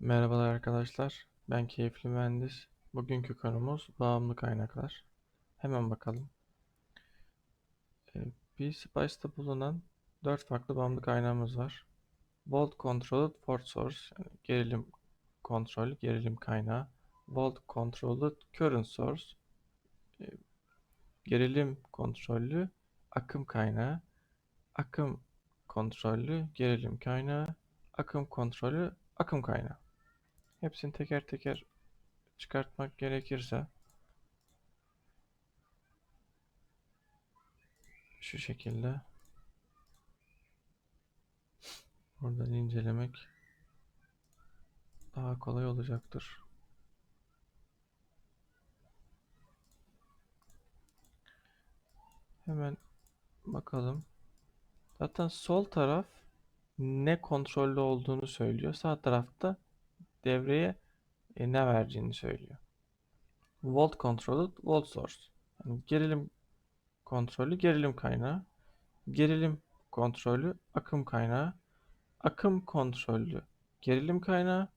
Merhabalar arkadaşlar. Ben Keyifli Mühendis. Bugünkü konumuz bağımlı kaynaklar. Hemen bakalım. Ee, Bir Spice'da bulunan 4 farklı bağımlı kaynağımız var. Volt Controlled Port Source, yani gerilim kontrollü gerilim kaynağı. Volt Controlled Current Source, e, gerilim kontrollü akım kaynağı. Akım kontrollü gerilim kaynağı. Akım kontrollü akım kaynağı. Hepsini teker teker çıkartmak gerekirse şu şekilde buradan incelemek daha kolay olacaktır. Hemen bakalım. Zaten sol taraf ne kontrollü olduğunu söylüyor. Sağ tarafta devreye e, ne vereceğini söylüyor. Volt controlled volt source. Yani gerilim kontrollü gerilim kaynağı. Gerilim kontrollü akım kaynağı. Akım kontrollü gerilim kaynağı.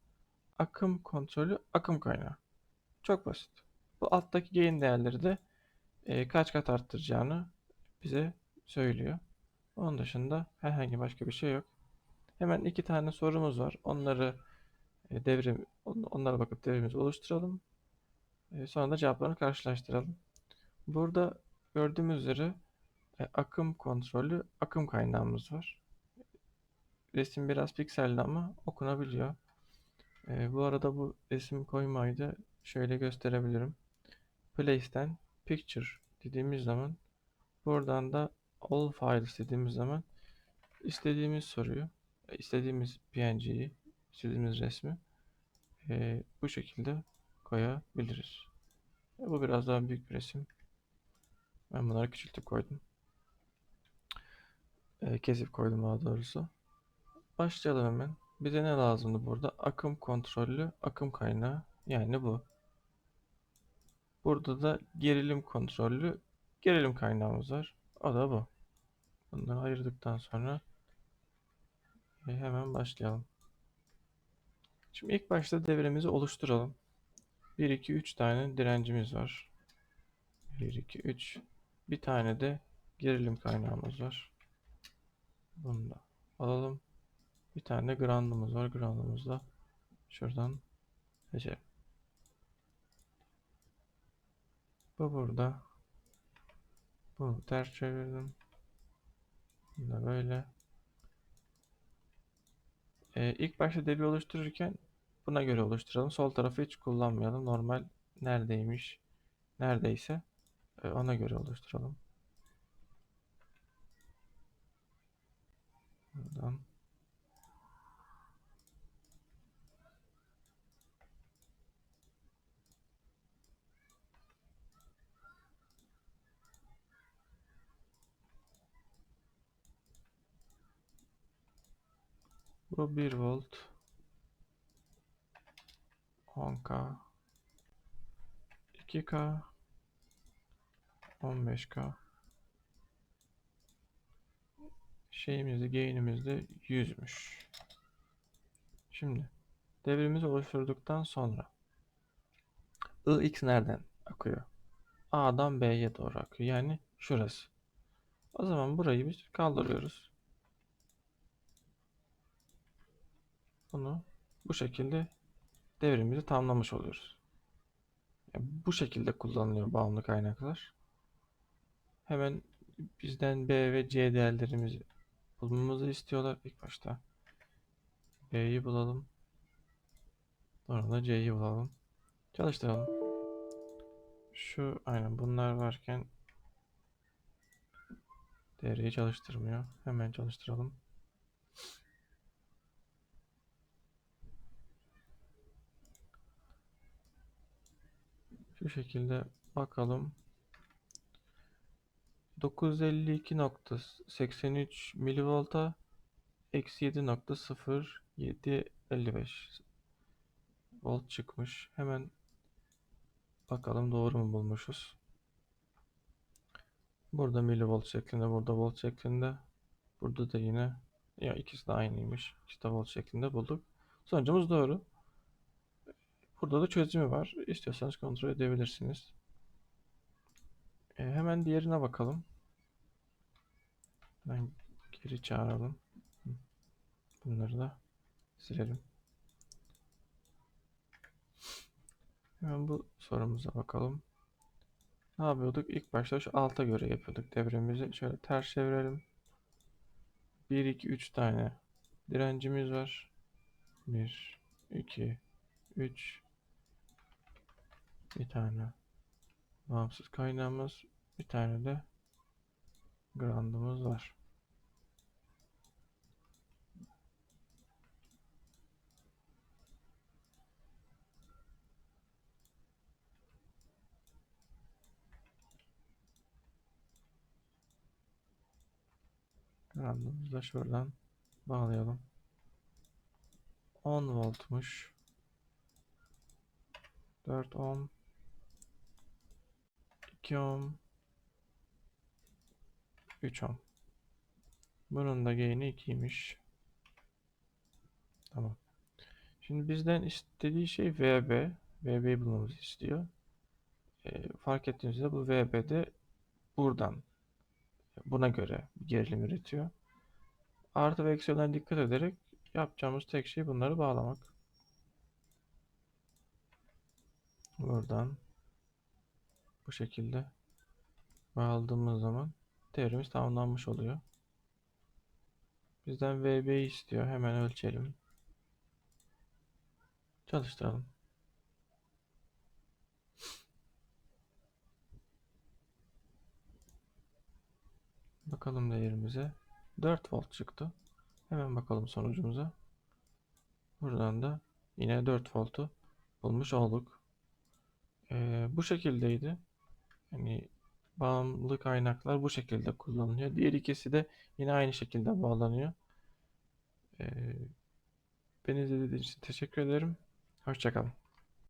Akım kontrollü akım kaynağı. Çok basit. Bu alttaki gain değerleri de e, kaç kat arttıracağını bize söylüyor. Onun dışında herhangi başka bir şey yok. Hemen iki tane sorumuz var. Onları devrim on- onlara bakıp devrimizi oluşturalım. E, sonra da cevaplarını karşılaştıralım. Burada gördüğümüz üzere e, akım kontrollü akım kaynağımız var. Resim biraz pikselli ama okunabiliyor. E, bu arada bu resim koymayı da şöyle gösterebilirim. Place'ten Picture dediğimiz zaman buradan da All Files dediğimiz zaman istediğimiz soruyu, e, istediğimiz PNG'yi, istediğimiz resmi e, bu şekilde koyabiliriz. E, bu biraz daha büyük bir resim. Ben bunları küçültüp koydum. E, kesip koydum daha doğrusu. Başlayalım hemen. Bize ne lazımdı burada? Akım kontrollü akım kaynağı. Yani bu. Burada da gerilim kontrollü gerilim kaynağımız var. O da bu. Bunları ayırdıktan sonra e, hemen başlayalım. Şimdi ilk başta devremizi oluşturalım. 1, 2, 3 tane direncimiz var. 1, 2, 3. Bir tane de gerilim kaynağımız var. Bunu da alalım. Bir tane de ground'umuz var. Ground'umuzu da şuradan seçelim. Bu burada. Bunu ters çevirdim. Bunu da böyle. Ee, ilk başta devre oluştururken buna göre oluşturalım. Sol tarafı hiç kullanmayalım. Normal neredeymiş, neredeyse e, ona göre oluşturalım. Buradan. Bu 1 volt 10k 2k 15k şeyimiz de gain'imiz de 100'müş. Şimdi devrimizi oluşturduktan sonra Ix nereden akıyor? A'dan B'ye doğru akıyor. Yani şurası. O zaman burayı biz kaldırıyoruz. Bunu bu şekilde devrimizi tamamlamış oluyoruz. Yani bu şekilde kullanılıyor bağımlı kaynaklar. Hemen bizden B ve C değerlerimizi bulmamızı istiyorlar ilk başta. B'yi bulalım. Sonra da C'yi bulalım. Çalıştıralım. Şu aynen bunlar varken devreyi çalıştırmıyor. Hemen çalıştıralım. Şu şekilde bakalım. 952.83 milivolta eksi 7.0755 volt çıkmış. Hemen bakalım doğru mu bulmuşuz. Burada milivolt şeklinde, burada volt şeklinde. Burada da yine ya ikisi de aynıymış. İşte volt şeklinde bulduk. Sonucumuz doğru. Burada da çözümü var. İstiyorsanız kontrol edebilirsiniz. E, hemen diğerine bakalım. Ben geri çağıralım. Bunları da silelim. Hemen bu sorumuza bakalım. Ne yapıyorduk? İlk başta şu alta göre yapıyorduk devremizi. Şöyle ters çevirelim. 1, 2, 3 tane direncimiz var. 1, 2, 3 bir tane bağımsız kaynağımız bir tane de ground'umuz var. Ground'umuzu da şuradan bağlayalım. 10 voltmuş. 4 ohm 2 ohm 3 ohm Bunun da gain'i 2'ymiş. Tamam. Şimdi bizden istediği şey VB. VB'yi bulmamızı istiyor. Ee, fark ettiğiniz üzere bu VB de buradan buna göre gerilim üretiyor. Artı ve eksi yönlerine dikkat ederek yapacağımız tek şey bunları bağlamak. Buradan bu şekilde bağladığımız zaman devrimiz tamamlanmış oluyor. Bizden VB'yi istiyor. Hemen ölçelim. Çalıştıralım. Bakalım değerimize. 4 volt çıktı. Hemen bakalım sonucumuza. Buradan da yine 4 voltu bulmuş olduk. Ee, bu şekildeydi. Yani bağımlı kaynaklar bu şekilde kullanılıyor. Diğer ikisi de yine aynı şekilde bağlanıyor. Ee, beni izlediğiniz için teşekkür ederim. Hoşçakalın.